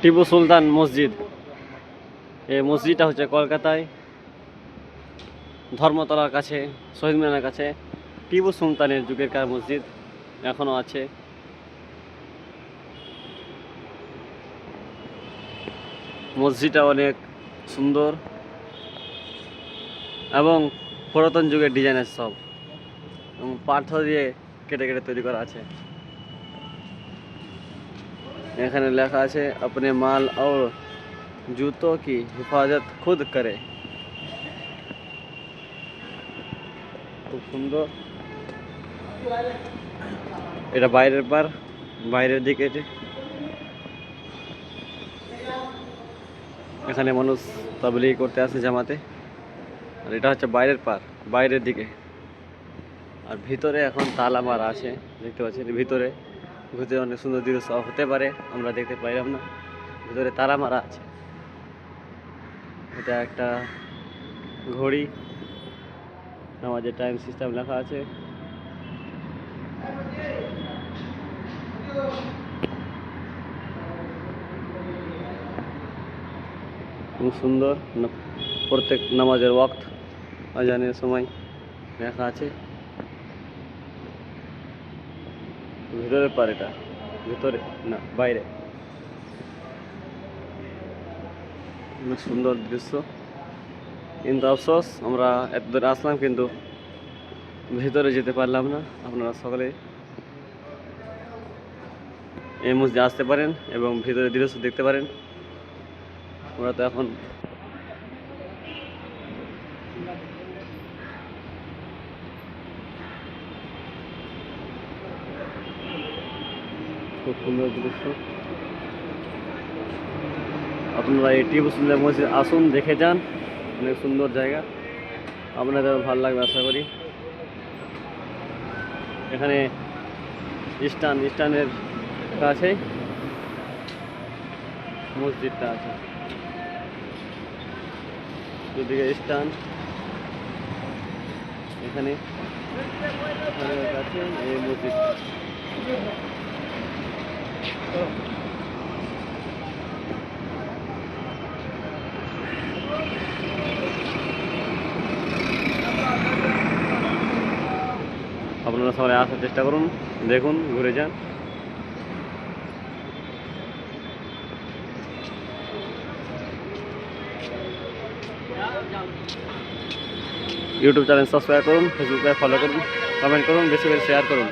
টিপু সুলতান মসজিদ। এই মসজিদটা হচ্ছে কলকাতায়। ধর্মতলার কাছে, শহীদ মিনার কাছে টিপু সুলতানের যুগের কার মসজিদ এখনও আছে। মসজিদটা অনেক সুন্দর এবং পুরাতন যুগের ডিজাইনের সব। এবং পাথর দিয়ে কেটে কেটে তৈরি করা আছে। এখানে লেখা আছে अपने माल और जूतों की हिफाजत खुद करे খুব সুন্দর এটা বাইরের পার বাইরের দিকে এটি এখানে মানুষ তাবলিগ করতে আসে জামাতে আর এটা হচ্ছে বাইরের পার বাইরের দিকে আর ভিতরে এখন তালা মারা আছে দেখতে পাচ্ছেন ভিতরে ভিতরে অনেক সুন্দর দৃশ্য হতে পারে, আমরা দেখতে পাইলাম না। ভিতরে তারা মারা আছে। এটা একটা ঘড়ি। আমাদের টাইম সিস্টেম লেখা আছে। খুব সুন্দর প্রত্যেক নামাজের ওয়াক্ত, আজানের সময় লেখা আছে। ভিতরের পার এটা। ভিতরে, না, বাইরে। অনেক সুন্দর দৃশ্য। কিন্তু আফসোস, আমরা এত দূরে আসলাম কিন্তু ভিতরে যেতে পারলাম না। আপনারা সকলে এই মসজিদে আসতে পারেন এবং ভিতরে দৃশ্য দেখতে পারেন। আমরা তো এখন খুব সুন্দর দৃশ্য। আপনারা এই টিপু সুন্দর মসজিদ আসুন, দেখে যান। অনেক সুন্দর জায়গা। আপনাদের ভালো লাগবে আশা করি। এখানে স্টান স্টানের কাছে মসজিদটা আছে। দুদিকে স্টান এখানে কাছে এই মসজিদ আপনারা সবাই আসার চেষ্টা করুন দেখুন ঘুরে যান ইউটিউব চ্যানেল সাবস্ক্রাইব করুন ফেসবুকে ফলো করুন কমেন্ট করুন বেশি বেশি শেয়ার করুন